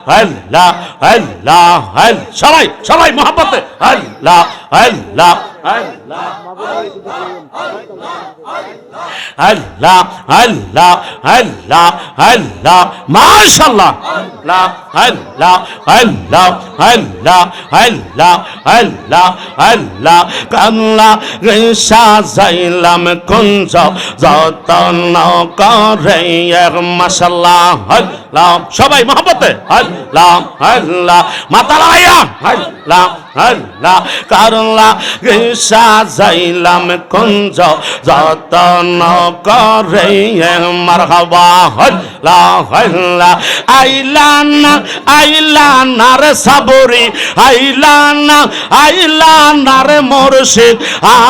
আল্লাহ আল্লাহ আল্লাহ সবাই সবাই মহাব্বতে আল্লাহ আল্লাহ আল্লাহ আল্লাহ আল্লাহ আল্লাহ মাশাআল্লাহ আল্লাহ আল্লাহ আল্লাহ আল্লাহ আল্লাহ আল্লাহ আল্লাহ কাল্লা রেশা যাইলাম কুঞ্জ যতন করে মাশাআল্লাহ আল্লাহ লাম, সবাই মহাপতে লাম হল্লা মাতা লাইলাম হল্লাম হল্লা কারণলা গিসা যাইলাম কুঞ্জ, যতন করে মারহাবা। হল্লা হল্লা আইলানা আইলানা রে সাবরি, আইলানা আইলানা রে মুর্শিদ।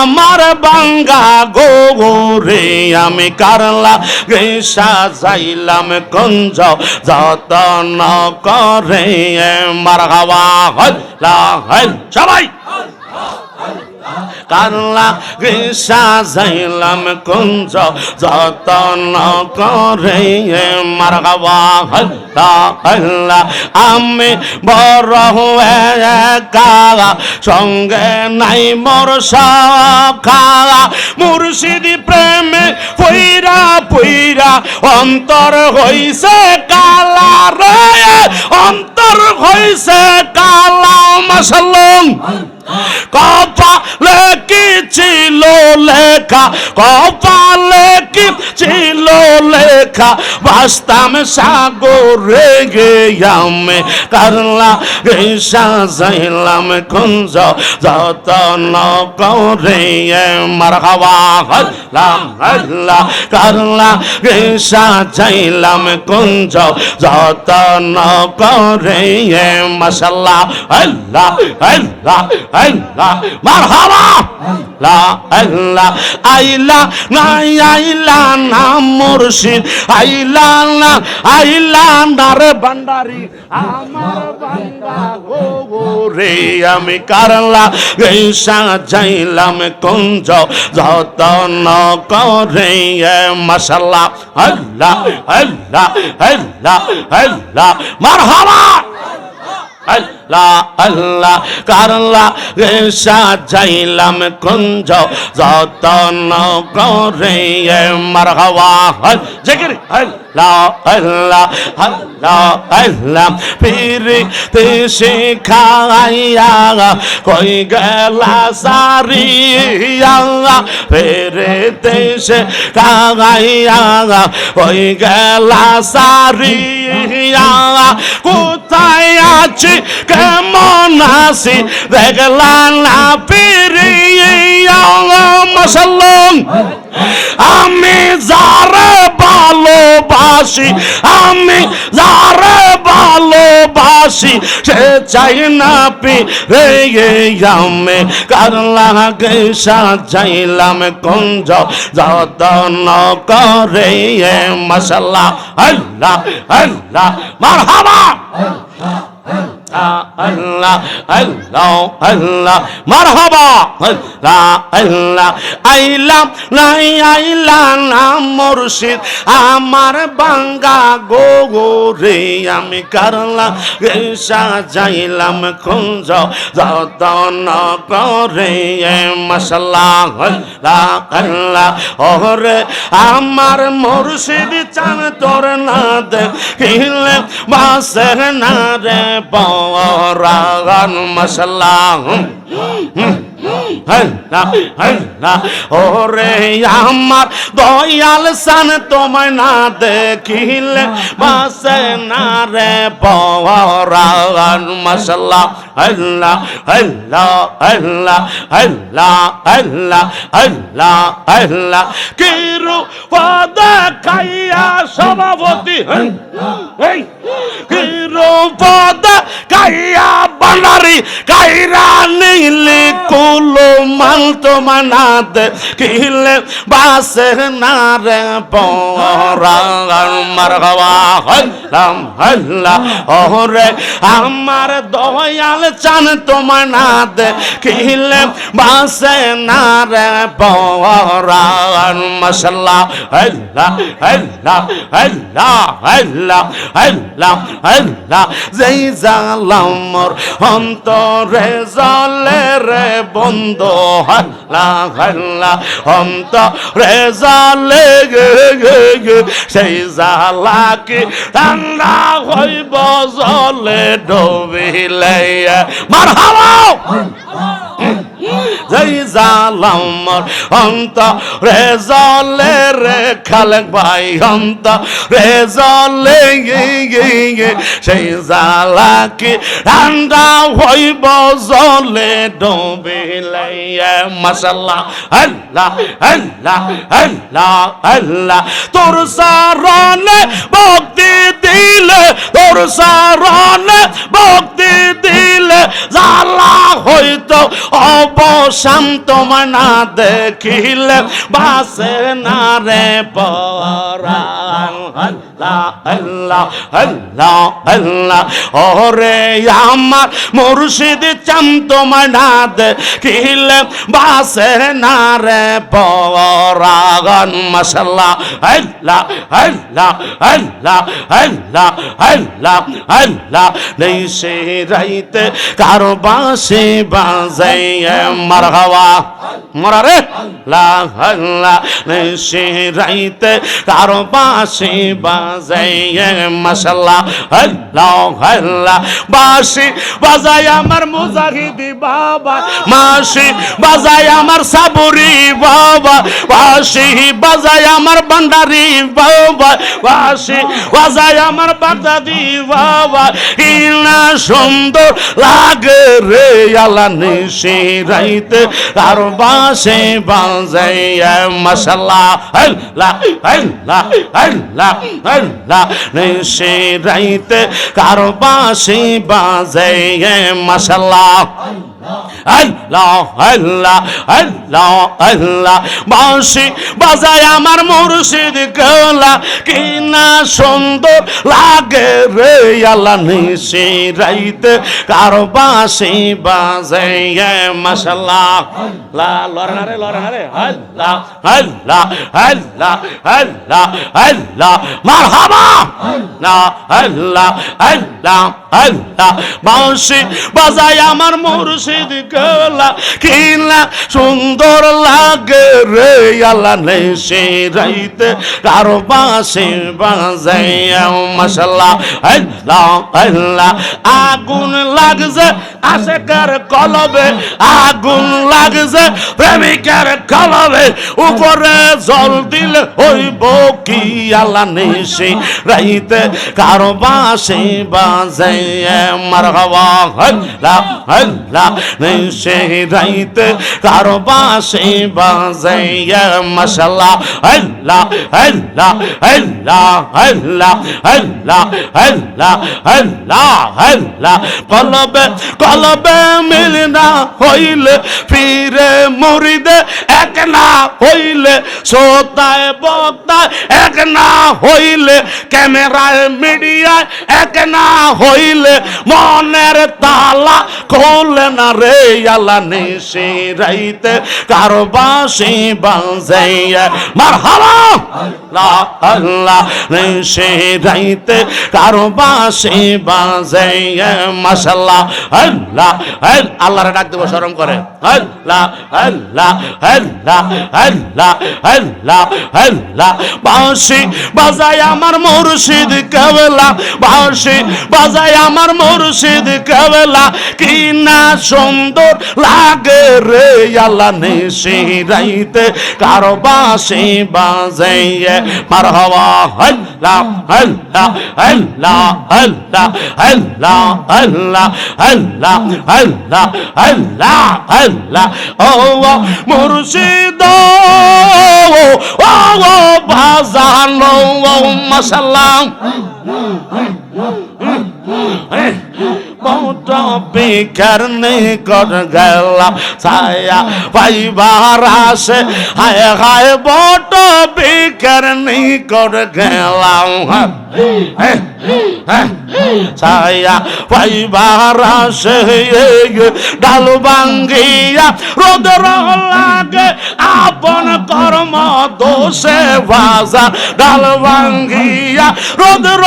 আমার বাঙ্গা গোরে আমি কারলা গিসা যাইলাম কঞ্জ যত করে সবাই। কারলা গৃষা যাইলাম কুঞ্জ, যতন করে মার হল্লা আমি বড় কালা সঙ্গে নাই মোর সালা মুর্শিদ প্রেমে পইরা অন্তর হইছে কালা রে অন্তর হইছে কালা মাসাল্লাম কপালে কি ছিল লেখা কপালে কি ছিল লেখা বাস্তাম সাগরে গেয়ামে কারলা রেশা যাইলাম কুঞ্জ যতন করে মার হাওয়া হল্লাম হল্লা কারলা রেশা যাইলাম কুঞ্জ যতন করে মশাল্লাহ আল্লাহ আল্লাহ আল্লাহ মারহাবা লা আল্লাহ আইলা না আইলা, না মুর্শিদ, আইলা, না আইলা না রে ভান্ডারি, আমার বান্দা গো রে, আমি কারলা গেসা যাইলাম কুঞ্জ, যতন করে মশাল্লাহ, আল্লাহ আল্লাহ আল্লাহ আল্লাহ, মারহাবা! আল্লাহ আল্লাহ, কারলা রেশা যাইলাম কুঞ্জ, যতন করে মারহাওয়া হল। জিকির, আল্লাহ আল্লাহ আল্লাহ আল্লাহ পিরি তিসি খাইয়া কই গেলা সারিয়া পিরি তিসি খাইয়া কই গেলা সারিয়া কোথায় আছি? কেমন আছি দেখলা না পিরিয়া মশাল্লাম আমি যারে ভালোবাসি আমি যারে ভালোবাসি সে চাই না পি রে আমি কারলা গেসা যাইলাম কুঞ্জ যতন করে মশাল্লা আল্লাহ আল্লাহ মারহাবা আল্লাহ আল্লাহ নাই মুর্শিদ। আমার বাঙ্গা গো গো রে, আমি কারলা গেসা যাইলাম কুঞ্জ, যতন করে মশলা ওরে, আমার মুর্শিদ চান তোর না দেখিলে বাসে না রে পরাগান মশলা ওরে আমার দয়াল সান তোমায় না দেখিলে বাসে না রে পরাগান মশলা আল্লাহ আল্লাহ আল্লাহ আল্লাহ আল্লাহ আল্লাহ আল্লাহ কিরু পদ খাইয়া সভাপতি কিরু পদ Bahia! করি, কাইরা নিলে কুলো মাল তোমানাত কিলে বাসের নারে পরান মারহাবা হল্লাম হল্লা। ওরে আমার দয়াল চান তোমানাত কিলে বাসে নারে পরান মাশাল্লাহ হল্লা হল্লা হল্লা হল্লা হল্লা হল্লা। অন্ত অন্তরে জলে রে বন্ধ, হল্লা হল্লা, অন্তরে জলে সেই জালা কি ঠান্ডা হইব জলে ডবিলে। মার হাওয়া জয় জালামর অন্ত, রে জলে রে খালেক ভাই অন্ত, রে জলে সেই জালা কি ঠান্ডা হইব জলে ডুবিলে। মাসাল্লাহ আল্লাহ আল্লাহ আল্লাহ আল্লাহ। তোর সারনে ভক্তি দিলে, তোর সারনে ভক্তি দিলে, জালা হইতো অবসান তোমার না দেখিলে বাসে না রে পরাণ। আল্লাহ আল্লাহ আল্লাহ আল্লাহ। ওরে আমার মুর্শিদ চাম তোমার না দেখিলে বাসে না পরাণ মশাল্লাহ। আল্লাহ আল্লাহ আল্লাহ আল্লাহ আল্লাহ আল্লাহ। নেই সে রাইতে কারও বাসে বাজাই মারহাওয়া মরা রে। লা হল্লা নেই সে রাইতে বাসে মাশাল্লাহ আল্লাহ বাসি বাজাই আমার মুজাহিদি বাবা। মাসি বাজাই আমার সাবুরি বাবা। বাসি বাজাই আমার ভান্ডারি বাবা। বাসি বাজাই আমার বাগদাদি বাবা। ইনা সুন্দর লাগে রে আলা নিশি রাইতে। আর বাসে বাজাই মশাল্লাহ আল্লাহ আল্লাহ আল্লাহ আল্লাহ সে রাইতে কারও পাশে বাজে মাসাল্লাহ আল্লাহ আল্লাহ আল্লাহ আল্লাহ। বাঁশি বাজায় আমার মুর্শিদ গলা। কি না সুন্দর লাগে রে আল্লাহ, নিশি রাইতে কারও বাঁশি বাজায় মাশাল্লাহ। লা আল্লাহ আল্লাহ আল্লাহ আল্লাহ আল্লাহ। মারহাবা! আল্লাহ আল্লাহ আল্লাহ। বাঁশি বাজায় আমার মুর্শিদ গলা কিনা সুন্দর লাগে রে, আল্লাহ নেই সে রাইতে তার বাঁশি বাজাই মশলা আল্লাহ আল্লাহ, আগুন লাগছে আশেকার কলবে আগুন লাগছে, প্রেমিকার কলবে উপরে জল দিলে হইব কি আল্লাহ নেশে। রাইতে কারও বাসে বাজে মার হওয়া হল্লা হল্লা নেশে। রাইতে কারও বাসে বাজে মশলা হল্লা হল্লা হল্লা হল্লা হল্লা হল্লা হল্লা হল্লা কলবে কলবে মিলনা হইলে, ফিরে মুরিদে এক না হইলে, শ্রোতায় বক্তায় এক না হইলে, ক্যামেরায় মিডিয়ায় এক না হইলে, মনের তালা খোলে না রে আলা নিশি রাইতে, কারও বাসি বাজাইয়া মার লা আল্লাহ নিশি রাইতে, কারও বাসি বাজাইয়া, মাশাল্লাহ আল্লাহরে ডাক দেবো করে। আমার মুর্শিদ কেবলা বাঁশি বাজায় আমার মুর্শিদ কেবলা। কি না সুন্দর লাগে রে আল্লাহ নিশি রাইতে কারও বাঁশি বাজাইয়ে মার হওয়া হেল লা হেল লা হেল লা আল্লাহ আল্লাহ আল্লাহ আল্লাহ ও মুর্শিদ। ও ও বাজানো। বট বিকার নিকট গেলাম ছায়া পাইবার আসে। হায় হায় বট বিকার নিকট গেলাম। হ্যাঁ, হ্যাঁ, ছায়া পাইবার আসে। ডাল ভাঙ্গিয়া রোদর লাগে আপন কর্ম দোষে ভাষা ডাল ভাঙ্গিয়া রোদর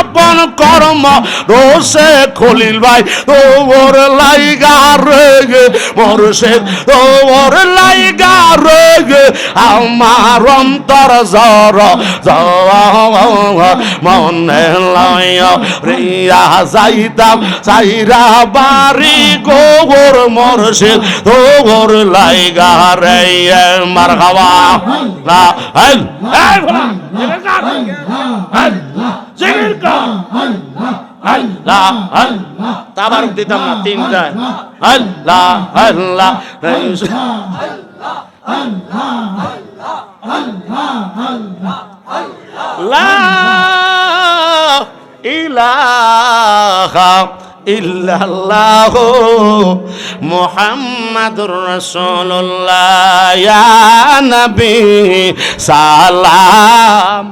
আপন কর্ম। দোষে খলিল ভাই তোর লাইগা রেগে। মরসে তোর লাইগা রেগে। আমার অন্তর জর মনে লয়। রিয়া যাইতাম সাইরা বাড়ি গোবর। মরসে তোর লাইগা রে মার খাওয়া। জিগির কা আল্লাহ আল্লাহ লা ইয়া নবী সালাম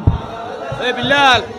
বিলাল